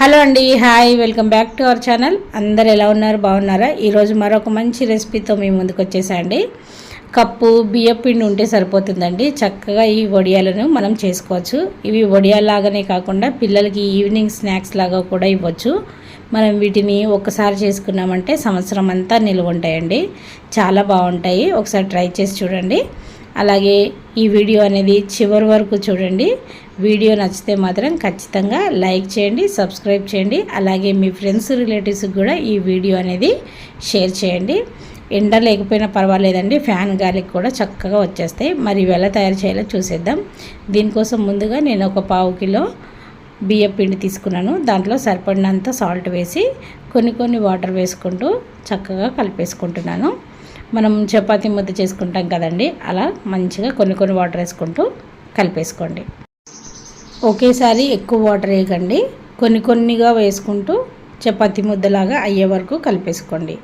Hello అండి hi welcome back to our channel. అందరు ఎలా ఉన్నారు బాగున్నారా? ఈరోజు మరొక మంచి రెసిపీతో మీ ముందుకు వచ్చేసండి కప్పు బియ్యం పిండి ఉంటే సరిపోతుందండి. చక్కగా ఈ వడియాలను మనం చేసుకోవచ్చు. ఇవి వడియాలాగానే కాకుండా పిల్లలకి ఈవినింగ్ స్నాక్స్ లాగా కూడా ఇవ్వచ్చు. మనం వీటిని ఒక్కసారి చేసుకున్నామంటే సంవత్సరం అంతా నిల్వ ఉంటాయండి. చాలా బాగుంటాయి. ఒకసారి ట్రై చేసి చూడండి. అలాగే ఈ వీడియో అనేది చివరి వరకు చూడండి. వీడియో నచ్చితే మాత్రం ఖచ్చితంగా లైక్ చేయండి సబ్స్క్రైబ్ చేయండి అలాగే మీ ఫ్రెండ్స్ రిలేటివ్స్కి కూడా ఈ వీడియో అనేది షేర్ చేయండి. ఎండ లేకపోయినా పర్వాలేదండి ఫ్యాన్ గాలికి కూడా చక్కగా వచ్చేస్తాయి. మరి ఇవి ఎలా తయారు చేయాలో చూసేద్దాం. దీనికోసం ముందుగా నేను ఒక పావు కిలో బియ్యం పిండి తీసుకున్నాను. దాంట్లో సరిపడినంత సాల్ట్ వేసి కొన్ని కొన్ని వాటర్ వేసుకుంటూ చక్కగా కలిపేసుకుంటున్నాను. మనం చపాతీ ముద్ద చేసుకుంటాం కదండి అలా మంచిగా కొన్ని కొన్ని వాటర్ వేసుకుంటూ కలిపేసుకోండి. ఒకేసారి ఎక్కువ వాటర్ వేయకండి. కొన్ని కొన్నిగా వేసుకుంటూ చపాతి ముద్దలాగా అయ్యే వరకు కలిపేసుకోండి.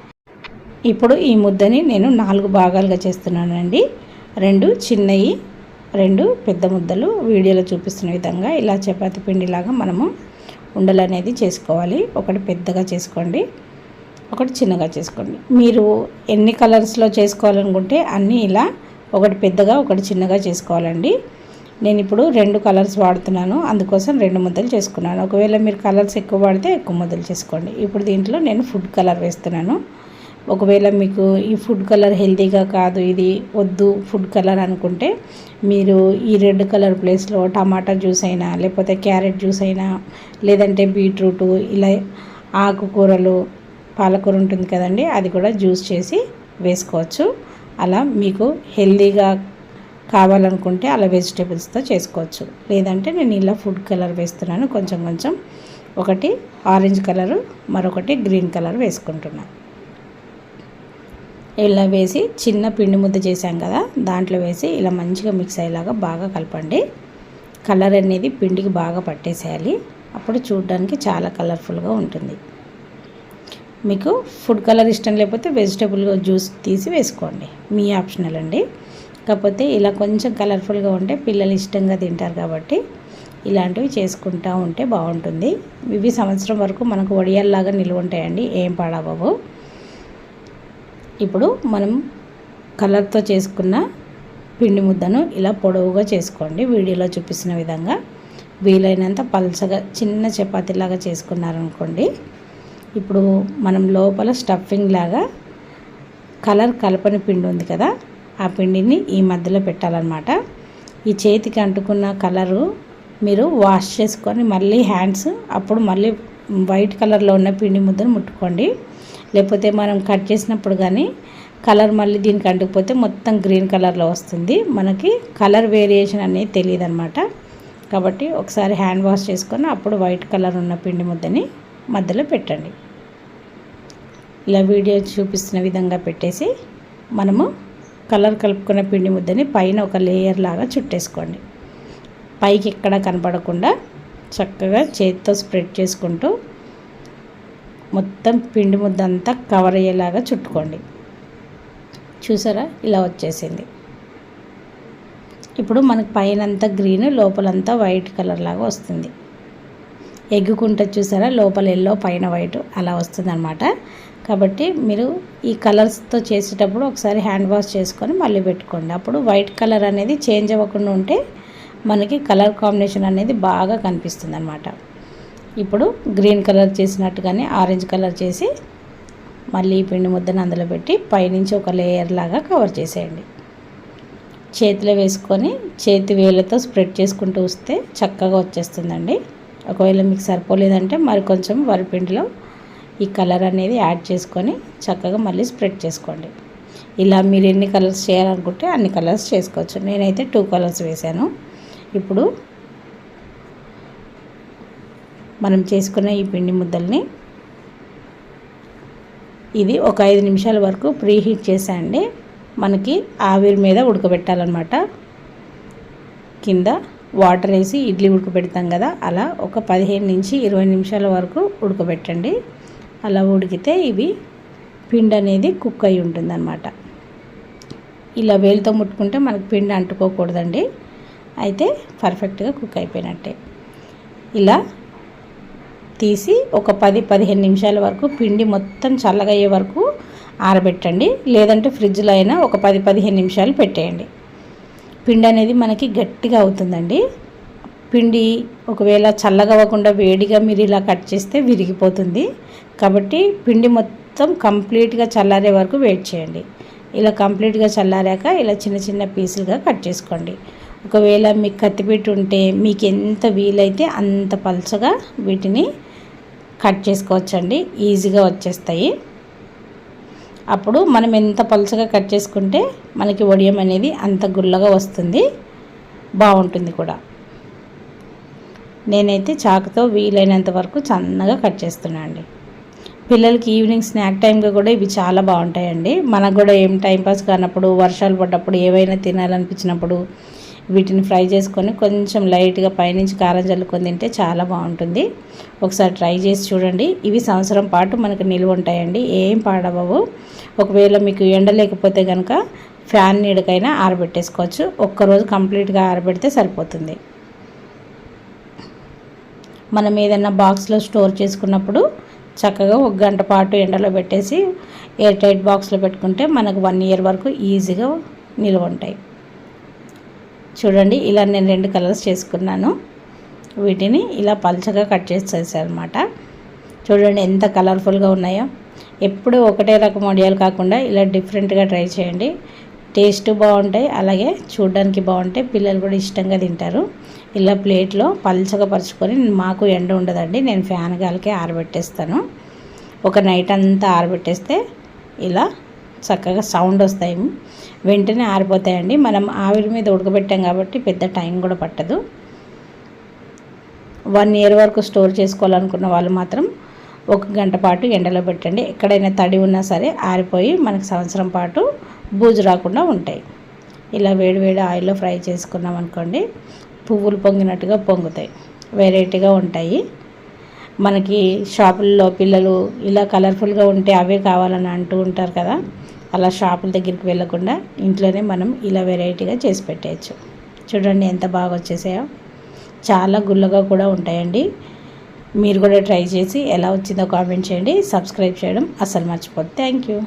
ఇప్పుడు ఈ ముద్దని నేను నాలుగు భాగాలుగా చేస్తున్నానండి. రెండు చిన్నవి రెండు పెద్ద ముద్దలు. వీడియోలో చూపిస్తున్న విధంగా ఇలా చపాతి పిండిలాగా మనము ఉండలు అనేది చేసుకోవాలి. ఒకటి పెద్దగా చేసుకోండి. ఒకటి చిన్నగా చేసుకోండి. మీరు ఎన్ని కలర్స్లో చేసుకోవాలనుకుంటే అన్నీ ఇలా ఒకటి పెద్దగా ఒకటి చిన్నగా చేసుకోవాలండి. నేను ఇప్పుడు రెండు కలర్స్ వాడుతున్నాను. అందుకోసం రెండు ముద్దలు చేసుకున్నాను. ఒకవేళ మీరు కలర్స్ ఎక్కువ వాడితే ఎక్కువ ముద్దలు చేసుకోండి. ఇప్పుడు దీంట్లో నేను ఫుడ్ కలర్ వేస్తున్నాను. ఒకవేళ మీకు ఈ ఫుడ్ కలర్ హెల్తీగా కాదు ఇది వద్దు ఫుడ్ కలర్ అనుకుంటే మీరు ఈ రెడ్ కలర్ ప్లేస్లో టమాటా జ్యూస్ అయినా లేకపోతే క్యారెట్ జ్యూస్ అయినా లేదంటే బీట్రూట్ ఇలా ఆకుకూరలు పాలకూర ఉంటుంది కదండి అది కూడా జ్యూస్ చేసి వేసుకోవచ్చు. అలా మీకు హెల్తీగా కావాలనుకుంటే అలా వెజిటేబుల్స్తో చేసుకోవచ్చు. లేదంటే నేను ఇలా ఫుడ్ కలర్ వేస్తున్నాను. కొంచెం కొంచెం ఒకటి ఆరెంజ్ కలరు మరొకటి గ్రీన్ కలర్ వేసుకుంటున్నాను ఇలా వేసి చిన్న పిండి ముద్ద చేసాం కదా దాంట్లో వేసి ఇలా మంచిగా మిక్స్ అయ్యేలాగా బాగా కలపండి. కలర్ అనేది పిండికి బాగా పట్టేసేయాలి. అప్పుడు చూడడానికి చాలా కలర్ఫుల్గా ఉంటుంది. మీకు ఫుడ్ కలర్ ఇష్టం లేకపోతే వెజిటేబుల్ జ్యూస్ తీసి వేసుకోండి. మీ ఆప్షనల్ అండి. కాకపోతే ఇలా కొంచెం కలర్ఫుల్గా ఉంటే పిల్లలు ఇష్టంగా తింటారు కాబట్టి ఇలాంటివి చేసుకుంటూ ఉంటే బాగుంటుంది. ఇవి సంవత్సరం వరకు మనకు వడియాల్లాగా నిలువ ఉంటాయండి ఏం పాడవవు ఇప్పుడు మనం కలర్తో చేసుకున్న పిండి ముద్దను ఇలా పొడవుగా చేసుకోండి. వీడియోలో చూపిస్తున్న విధంగా వీలైనంత పల్చగా చిన్న చపాతీలాగా చేసుకున్నారనుకోండి ఇప్పుడు మనం లోపల స్టఫింగ్ లాగా కలర్ కలపని పిండి ఉంది కదా ఆ పిండిని ఈ మధ్యలో పెట్టాలన్నమాట. ఈ చేతికి అంటుకున్న కలరు మీరు వాష్ చేసుకొని మళ్ళీ హ్యాండ్స్ అప్పుడు మళ్ళీ వైట్ కలర్లో ఉన్న పిండి ముద్దను ముట్టుకోండి. లేకపోతే మనం కట్ చేసినప్పుడు కానీ కలర్ మళ్ళీ దీనికి అంటుకుపోతే మొత్తం గ్రీన్ కలర్లో వస్తుంది. మనకి కలర్ వేరియేషన్ అనేది తెలియదు అనమాట కాబట్టి ఒకసారి హ్యాండ్ వాష్ చేసుకొని అప్పుడు వైట్ కలర్ ఉన్న పిండి ముద్దని మధ్యలో పెట్టండి. ఇలా వీడియో చూపిస్తున్న విధంగా పెట్టేసి మనము కలర్ కలుపుకున్న పిండి ముద్దని పైన ఒక లేయర్ లాగా చుట్టేసుకోండి. పైకి ఎక్కడ కనపడకుండా చక్కగా చేతితో స్ప్రెడ్ చేసుకుంటూ మొత్తం పిండి ముద్ద అంతా కవర్ అయ్యేలాగా చుట్టుకోండి. చూసారా? ఇలా వచ్చేసింది. ఇప్పుడు మనకు పైన అంతా గ్రీన్ లోపలంతా వైట్ కలర్ లాగా వస్తుంది. ఎగ్గుకుంటే చూసారా? లోపల ఎల్లో పైన వైట్ అలా వస్తుందన్నమాట. కాబట్టి మీరు ఈ కలర్స్తో చేసేటప్పుడు ఒకసారి హ్యాండ్ వాష్ చేసుకొని మళ్ళీ పెట్టుకోండి. అప్పుడు వైట్ కలర్ అనేది చేంజ్ అవ్వకుండా ఉంటే మనకి కలర్ కాంబినేషన్ అనేది బాగా కనిపిస్తుంది అనమాట ఇప్పుడు గ్రీన్ కలర్ చేసినట్టుగానే ఆరెంజ్ కలర్ చేసి మళ్ళీ ఈ పిండి ముద్దను అందులో పెట్టి పైనుంచి ఒక లేయర్ లాగా కవర్ చేసేయండి. చేతిలో వేసుకొని చేతి వేలతో స్ప్రెడ్ చేసుకుంటూ వస్తే చక్కగా వచ్చేస్తుందండి. ఒకవేళ మీకు సరిపోలేదంటే మరి కొంచెం వరిపిండిలో ఈ కలర్ అనేది యాడ్ చేసుకొని చక్కగా మళ్ళీ స్ప్రెడ్ చేసుకోండి. ఇలా మీరు ఎన్ని కలర్స్ చేయాలనుకుంటే అన్ని కలర్స్ చేసుకోవచ్చు. నేనైతే టూ కలర్స్ వేశాను. ఇప్పుడు మనం చేసుకున్న ఈ పిండి ముద్దల్ని ఇది ఒక ఐదు నిమిషాల వరకు ప్రీ హీట్ చేసేయండి. మనకి ఆవిరి మీద ఉడకబెట్టాలన్నమాట. కింద వాటర్ వేసి ఇడ్లీ ఉడకబెడతాం కదా అలా ఒక పదిహేను నుంచి ఇరవై నిమిషాల వరకు ఉడకబెట్టండి. అలా ఉడికితే ఇవి పిండి అనేది కుక్ అయి ఉంటుందన్నమాట. ఇలా వేలుతో ముట్టుకుంటే మనకు పిండి అంటుకోకూడదండి. అయితే పర్ఫెక్ట్గా కుక్ అయిపోయినట్టే. ఇలా తీసి ఒక పది పదిహేను నిమిషాల వరకు పిండి మొత్తం చల్లగయ్యే వరకు ఆరబెట్టండి. లేదంటే ఫ్రిడ్జ్లో అయినా ఒక పది పదిహేను నిమిషాలు పెట్టేయండి. పిండి అనేది మనకి గట్టిగా అవుతుందండి. పిండి ఒకవేళ చల్లగా అవ్వకుండా వేడిగా మీరు ఇలా కట్ చేస్తే విరిగిపోతుంది. కాబట్టి పిండి మొత్తం కంప్లీట్గా చల్లారే వరకు వెయిట్ చేయండి. ఇలా కంప్లీట్గా చల్లారాక ఇలా చిన్న చిన్న పీసులుగా కట్ చేసుకోండి. ఒకవేళ మీకు కత్తిపీట ఉంటే మీకు ఎంత వీలైతే అంత పలుచగా వీటిని కట్ చేసుకోవచ్చండి. ఈజీగా వచ్చేస్తాయి. అప్పుడు మనం ఎంత పలుచగా కట్ చేసుకుంటే మనకి వడియం అనేది అంత గుల్లగా వస్తుంది. బాగుంటుంది కూడా. నేనైతే చాకుతో వీలైనంత వరకు సన్నగా కట్ చేస్తున్నాను అండి పిల్లలకి ఈవినింగ్ స్నాక్ టైంగా కూడా ఇవి చాలా బాగుంటాయండి. మనకు కూడా ఏం టైంపాస్ కానప్పుడు వర్షాలు పడ్డప్పుడు ఏవైనా తినాలనిపించినప్పుడు వీటిని ఫ్రై చేసుకొని కొంచెం లైట్గా పైనుంచి కారం చల్లుకొని తింటే చాలా బాగుంటుంది. ఒకసారి ట్రై చేసి చూడండి. ఇవి సంవత్సరం పాటు మనకు నిల్వ ఉంటాయండి. ఏం పాడవవు ఒకవేళ మీకు ఎండ లేకపోతే కనుక ఫ్యాన్ నీడకైనా ఆరబెట్టేసుకోవచ్చు. ఒక్కరోజు కంప్లీట్గా ఆరబెడితే సరిపోతుంది. మనం ఏదైనా బాక్స్లో స్టోర్ చేసుకున్నప్పుడు చక్కగా ఒక గంట పాటు ఎండలో పెట్టేసి ఎయిర్ టైట్ బాక్స్లో పెట్టుకుంటే మనకు వన్ ఇయర్ వరకు ఈజీగా నిల్వ ఉంటాయి. చూడండి ఇలా నేను రెండు కలర్స్ చేసుకున్నాను. వీటిని ఇలా పల్చగా కట్ చేసేసారనమాట చూడండి ఎంత కలర్ఫుల్గా ఉన్నాయో. ఎప్పుడు ఒకటే రకం వడియాలు కాకుండా ఇలా డిఫరెంట్గా ట్రై చేయండి. టేస్ట్ బాగుంటాయి అలాగే చూడడానికి బాగుంటాయి. పిల్లలు కూడా ఇష్టంగా తింటారు. ఇలా ప్లేట్లో పల్చగా పరుచుకొని మాకు ఎండ ఉండదండి. నేను ఫ్యాన్ గాలికి ఆరబెట్టేస్తాను. ఒక నైట్ అంతా ఆరబెట్టేస్తే ఇలా చక్కగా సౌండ్ వస్తాయి. వెంటనే ఆరిపోతాయండి. మనం ఆవిరి మీద ఉడకబెట్టాం కాబట్టి పెద్ద టైం కూడా పట్టదు. వన్ ఇయర్ వరకు స్టోర్ చేసుకోవాలనుకున్న వాళ్ళు మాత్రం ఒక గంట పాటు ఎండలో పెట్టండి. ఎక్కడైనా తడి ఉన్నా సరే ఆరిపోయి మనకు సంవత్సరం పాటు బూజు రాకుండా ఉంటాయి. ఇలా వేడి వేడి ఆయిల్లో ఫ్రై చేసుకున్నాం అనుకోండి పువ్వులు పొంగినట్టుగా పొంగుతాయి. వెరైటీగా ఉంటాయి. మనకి షాపుల్లో పిల్లలు ఇలా కలర్ఫుల్గా ఉంటే అవే కావాలని అంటూ ఉంటారు కదా. అలా షాపుల దగ్గరికి వెళ్ళకుండా ఇంట్లోనే మనం ఇలా వెరైటీగా చేసి పెట్టేయచ్చు. చూడండి ఎంత బాగా వచ్చేసాయో. చాలా గుల్లగా కూడా ఉంటాయండి. మీరు కూడా ట్రై చేసి ఎలా వచ్చిందో కామెంట్ చేయండి. సబ్స్క్రైబ్ చేయడం అసలు మర్చిపోద్దు థ్యాంక్ యూ.